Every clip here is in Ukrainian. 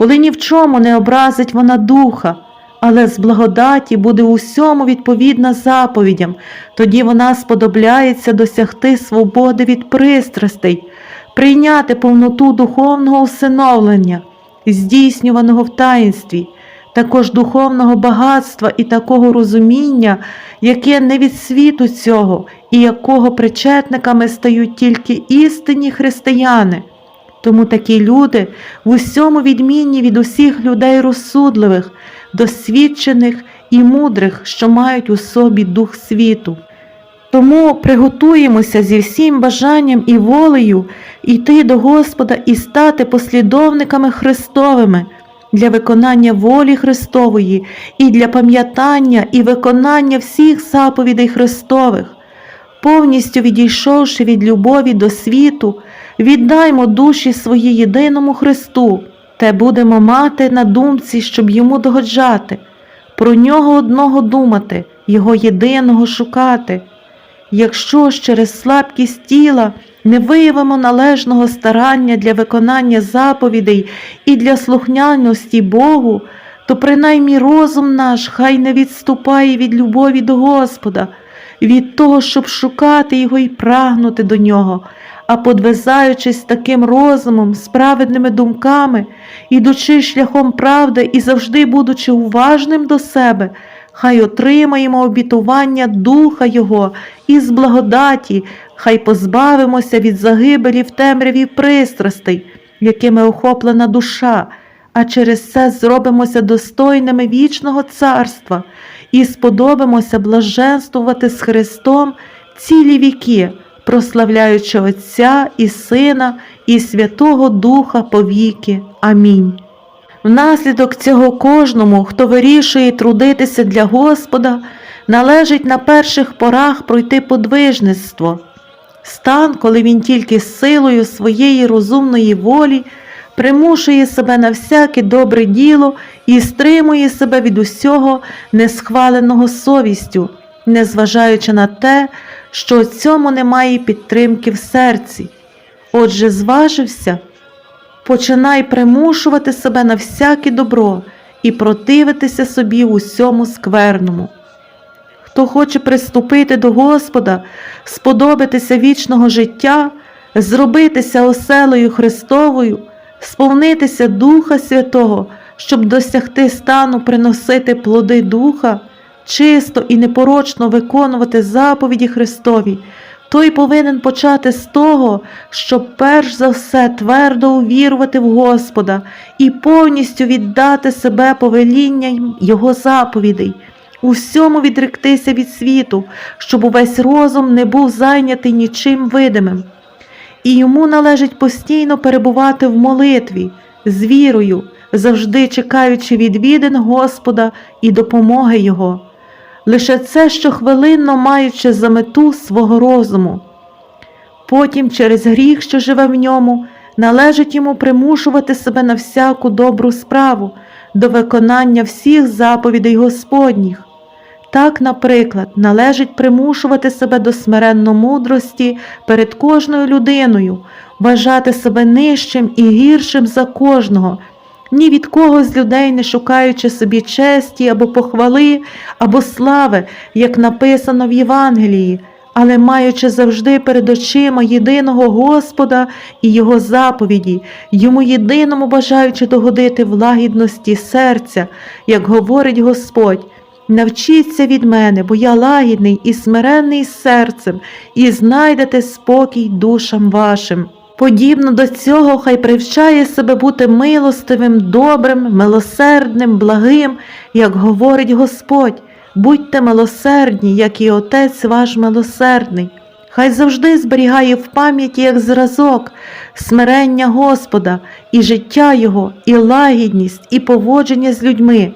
коли ні в чому не образить вона духа, але з благодаті буде усьому відповідна заповідям, тоді вона сподобляється досягти свободи від пристрастей, прийняти повноту духовного усиновлення, здійснюваного в таїнстві, також духовного багатства і такого розуміння, яке не від світу цього, і якого причетниками стають тільки істинні християни. Тому такі люди в усьому відмінні від усіх людей розсудливих, досвідчених і мудрих, що мають у собі дух світу. Тому приготуємося зі всім бажанням і волею йти до Господа і стати послідовниками Христовими для виконання волі Христової і для пам'ятання і виконання всіх заповідей Христових. Повністю відійшовши від любові до світу, віддаймо душі свої єдиному Христу, те будемо мати на думці, щоб йому догоджати, про нього одного думати, його єдиного шукати. Якщо ж через слабкість тіла не виявимо належного старання для виконання заповідей і для слухняності Богу, то принаймні розум наш хай не відступає від любові до Господа, від того, щоб шукати Його і прагнути до Нього, а подвизаючись таким розумом, справедними думками, ідучи шляхом правди і завжди будучи уважним до себе, хай отримаємо обітування Духа Його із благодаті, хай позбавимося від загибелі в темряві пристрастей, якими охоплена душа, а через це зробимося достойними вічного царства і сподобимося блаженствувати з Христом цілі віки, прославляючи Отця і Сина і Святого Духа повіки. Амінь. Внаслідок цього кожному, хто вирішує трудитися для Господа, належить на перших порах пройти подвижництво, стан, коли він тільки силою своєї розумної волі примушує себе на всяке добре діло і стримує себе від усього несхваленого совістю, незважаючи на те, що цьому немає підтримки в серці. Отже, зважився починай примушувати себе на всяке добро і противитися собі усьому скверному. Хто хоче приступити до Господа, сподобатися вічного життя, зробитися оселою Христовою, сповнитися Духа Святого, щоб досягти стану приносити плоди Духа, чисто і непорочно виконувати заповіді Христові, той повинен почати з того, щоб перш за все твердо увірувати в Господа і повністю віддати себе повелінням Його заповідей, усьому відректися від світу, щоб увесь розум не був зайнятий нічим видимим. І йому належить постійно перебувати в молитві, з вірою, завжди чекаючи відвідин Господа і допомоги Його лише це щохвилинно маючи за мету свого розуму. Потім, через гріх, що живе в ньому, належить йому примушувати себе на всяку добру справу до виконання всіх заповідей Господніх. Так, наприклад, належить примушувати себе до смиренно-мудрості перед кожною людиною, вважати себе нижчим і гіршим за кожного, ні від кого з людей не шукаючи собі честі або похвали, або слави, як написано в Євангелії, але маючи завжди перед очима єдиного Господа і Його заповіді, йому єдиному бажаючи догодити в лагідності серця, як говорить Господь. Навчіться від мене, бо я лагідний і смиренний серцем, і знайдете спокій душам вашим. Подібно до цього, хай привчає себе бути милостивим, добрим, милосердним, благим, як говорить Господь. Будьте милосердні, як і Отець ваш милосердний. Хай завжди зберігає в пам'яті як зразок, смирення Господа, і життя Його, і лагідність, і поводження з людьми.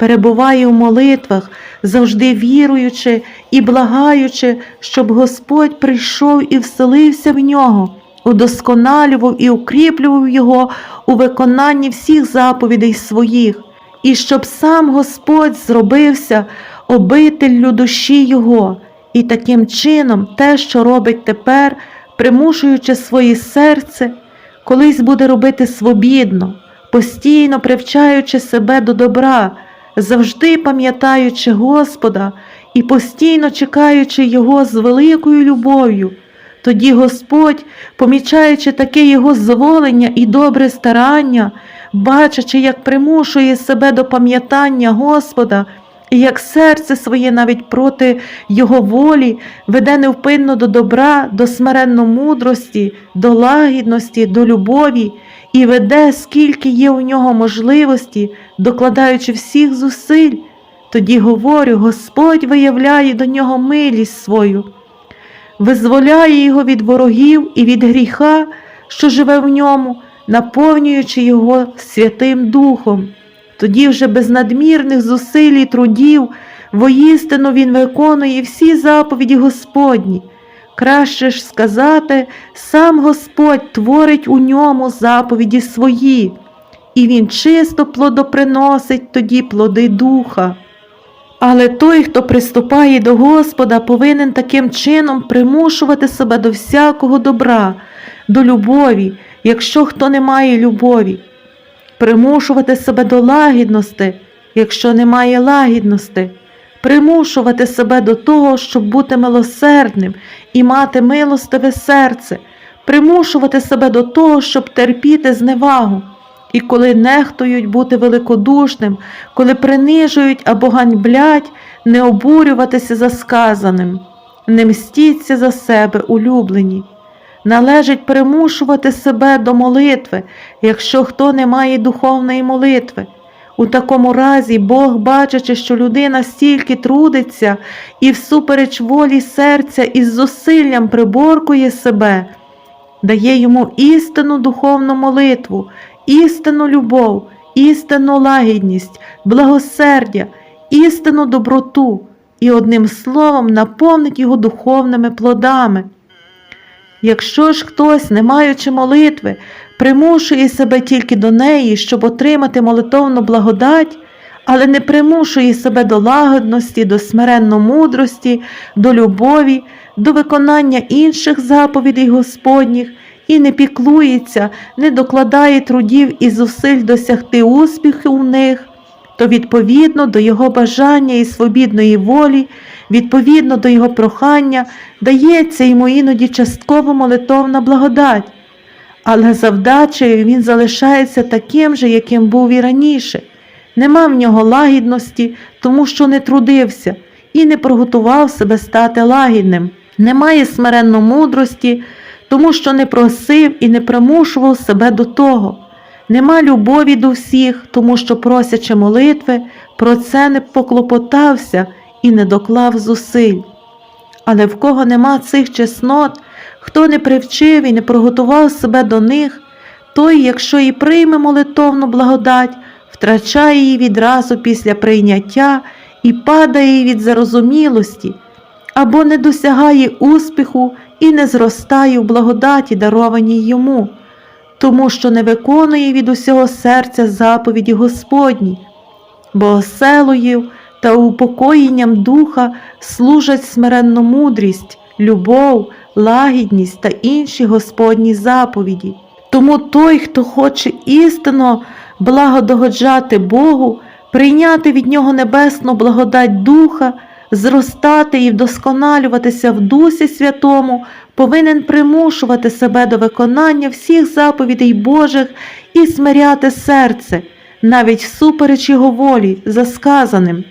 Перебуває у молитвах, завжди віруючи і благаючи, щоб Господь прийшов і вселився в нього удосконалював і укріплював його у виконанні всіх заповідей своїх, і щоб сам Господь зробився обителлю душі Його, і таким чином те, що робить тепер, примушуючи своє серце, колись буде робити свобідно, постійно привчаючи себе до добра, завжди пам'ятаючи Господа і постійно чекаючи Його з великою любов'ю. Тоді Господь, помічаючи таке Його зволення і добре старання, бачачи, як примушує себе до пам'ятання Господа, і як серце своє навіть проти Його волі веде невпинно до добра, до смиренно мудрості, до лагідності, до любові, і веде, скільки є у нього можливості, докладаючи всіх зусиль, тоді говорю, Господь виявляє до нього милість свою, визволяє його від ворогів і від гріха, що живе в ньому, наповнюючи його Святим Духом. Тоді вже без надмірних зусиль і трудів воістину він виконує всі заповіді Господні. Краще ж сказати, сам Господь творить у ньому заповіді свої, і він чисто плодоприносить тоді плоди духа. Але той, хто приступає до Господа, повинен таким чином примушувати себе до всякого добра, до любові, якщо хто не має любові, примушувати себе до лагідності, якщо немає лагідності, примушувати себе до того, щоб бути милосердним і мати милостиве серце, примушувати себе до того, щоб терпіти зневагу. І коли нехтують бути великодушним, коли принижують або ганьблять, не обурюватися за сказаним, не мстіться за себе, улюблені. Належить примушувати себе до молитви, якщо хто не має духовної молитви. У такому разі Бог, бачачи, що людина стільки трудиться і всупереч волі серця із зусиллям приборкує себе, дає йому істинну духовну молитву, істинну любов, істинну лагідність, благосердя, істинну доброту і одним словом наповнить його духовними плодами. Якщо ж хтось, не маючи молитви, примушує себе тільки до неї, щоб отримати молитовну благодать, але не примушує себе до лагодності, до смиренно мудрості, до любові, до виконання інших заповідей Господніх і не піклується, не докладає трудів і зусиль досягти успіху в них, то відповідно до його бажання і свобідної волі, відповідно до його прохання, дається йому іноді частково молитовна благодать, але завдачею він залишається таким же, яким був і раніше. Нема в нього лагідності, тому що не трудився і не приготував себе стати лагідним. Немає смиренно мудрості, тому що не просив і не примушував себе до того. Нема любові до всіх, тому що, просячи молитви, про це не поклопотався і не доклав зусиль. Але в кого нема цих чеснот, хто не привчив і не приготував себе до них, той, якщо і прийме молитовну благодать, втрачає її відразу після прийняття і падає від зарозумілості, або не досягає успіху і не зростає в благодаті, дарованій йому, тому що не виконує від усього серця заповіді Господні, бо оселою та упокоєнням духа служать смиренну мудрість, любов, лагідність та інші Господні заповіді. Тому той, хто хоче істинно благодогоджати Богу, прийняти від Нього небесну благодать Духа, зростати і вдосконалюватися в Дусі Святому, повинен примушувати себе до виконання всіх заповідей Божих і смиряти серце, навіть всупереч Його волі, за сказаним.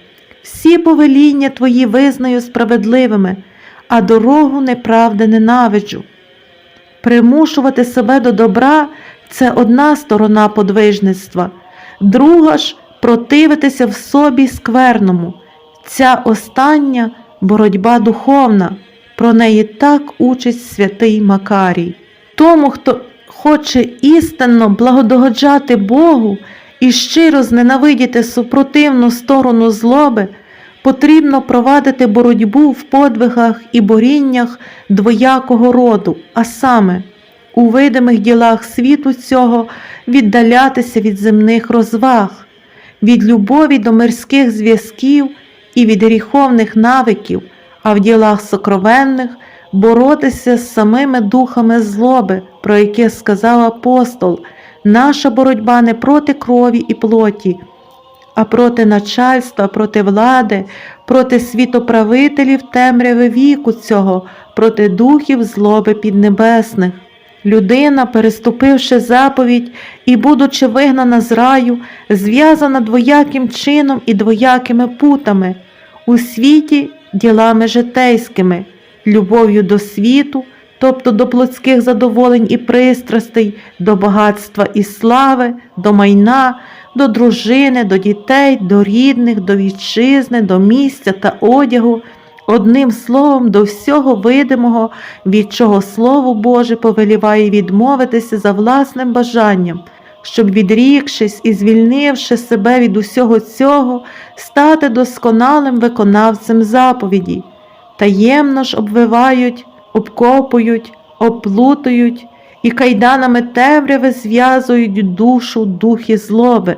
Всі повеління Твої визнаю справедливими, а дорогу неправди ненавиджу. Примушувати себе до добра це одна сторона подвижництва, друга ж противитися в собі скверному. Ця остання боротьба духовна, про неї так учить святий Макарій. Тому, хто хоче істинно благодогоджати Богу і щиро зненавидіти супротивну сторону злоби, потрібно провадити боротьбу в подвигах і боріннях двоякого роду, а саме у видимих ділах світу цього віддалятися від земних розваг, від любові до мирських зв'язків і від гріховних навиків, а в ділах сокровенних боротися з самими духами злоби, про яке сказав апостол, Наша боротьба не проти крові і плоті, а проти начальства, проти влади, проти світоправителів темряви віку цього, проти духів злоби піднебесних. Людина, переступивши заповідь і, будучи вигнана з раю, зв'язана двояким чином і двоякими путами, у світі ділами житейськими, любов'ю до світу, тобто до плотських задоволень і пристрастей, до багатства і слави, до майна, до дружини, до дітей, до рідних, до вітчизни, до місця та одягу, одним словом, до всього видимого, від чого Слово Боже повеліває відмовитися за власним бажанням, щоб, відрікшись і звільнивши себе від усього цього, стати досконалим виконавцем заповіді, таємно ж обвивають, обкопують, оплутують і кайданами темряви зв'язують душу духи злоби.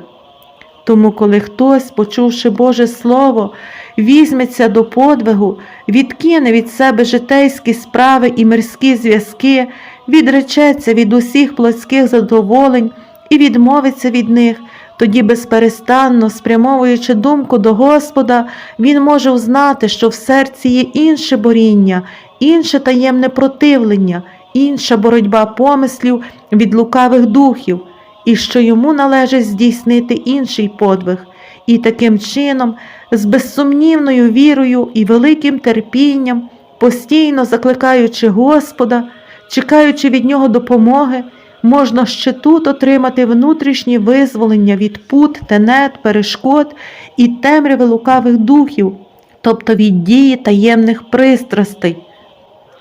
Тому, коли хтось, почувши Боже Слово, візьметься до подвигу, відкине від себе житейські справи і мирські зв'язки, відречеться від усіх плотських задоволень і відмовиться від них, тоді безперестанно, спрямовуючи думку до Господа, він може узнати, що в серці є інше боріння, інше таємне противлення, інша боротьба помислів від лукавих духів і що йому належить здійснити інший подвиг, і таким чином, з безсумнівною вірою і великим терпінням, постійно закликаючи Господа, чекаючи від Нього допомоги, можна ще тут отримати внутрішнє визволення від пут, тенет, перешкод і темряви лукавих духів, тобто від дії таємних пристрастей.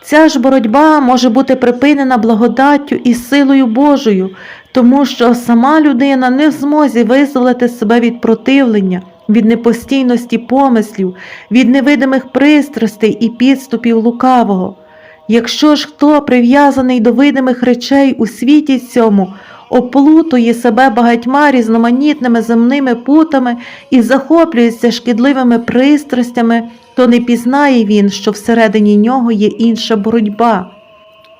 Ця ж боротьба може бути припинена благодаттю і силою Божою, тому що сама людина не в змозі визволити себе від противлення, від непостійності помислів, від невидимих пристрастей і підступів лукавого. Якщо ж хто прив'язаний до видимих речей у світі цьому, оплутує себе багатьма різноманітними земними путами і захоплюється шкідливими пристрастями, то не пізнає він, що всередині нього є інша боротьба.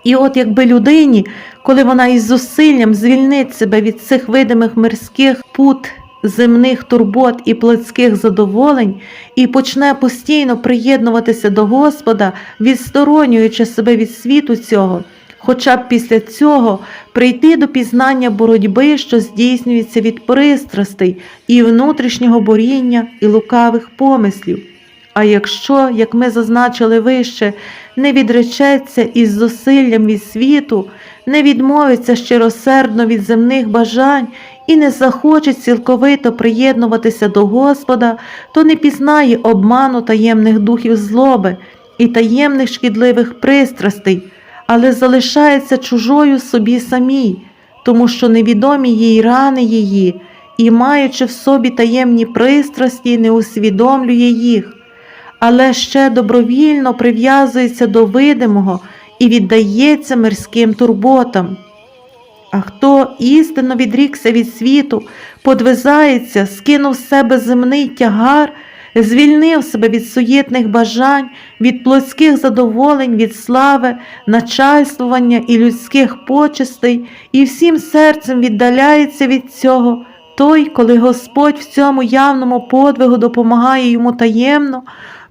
І от якби людині, коли вона із зусиллям звільнить себе від цих видимих мирських пут, земних турбот і плотських задоволень, і почне постійно приєднуватися до Господа, відсторонюючи себе від світу цього, хоча б після цього прийти до пізнання боротьби, що здійснюється від пристрастей і внутрішнього боріння і лукавих помислів. А якщо, як ми зазначили вище, не відречеться із зусиллям від світу, не відмовиться щиросердно від земних бажань і не захоче цілковито приєднуватися до Господа, то не пізнає обману таємних духів злоби і таємних шкідливих пристрастей, але залишається чужою собі самій, тому що невідомі їй рани її, і, маючи в собі таємні пристрасті, не усвідомлює їх але ще добровільно прив'язується до видимого і віддається мирським турботам. А хто істинно відрікся від світу, подвизається, скинув з себе земний тягар, звільнив себе від суєтних бажань, від плотських задоволень, від слави, начальствування і людських почестей, і всім серцем віддаляється від цього. Той, коли Господь в цьому явному подвигу допомагає йому таємно,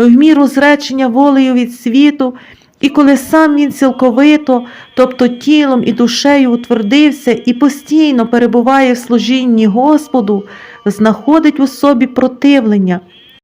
в міру зречення волею від світу, і коли сам він цілковито, тобто тілом і душею утвердився і постійно перебуває в служінні Господу, знаходить у собі противлення,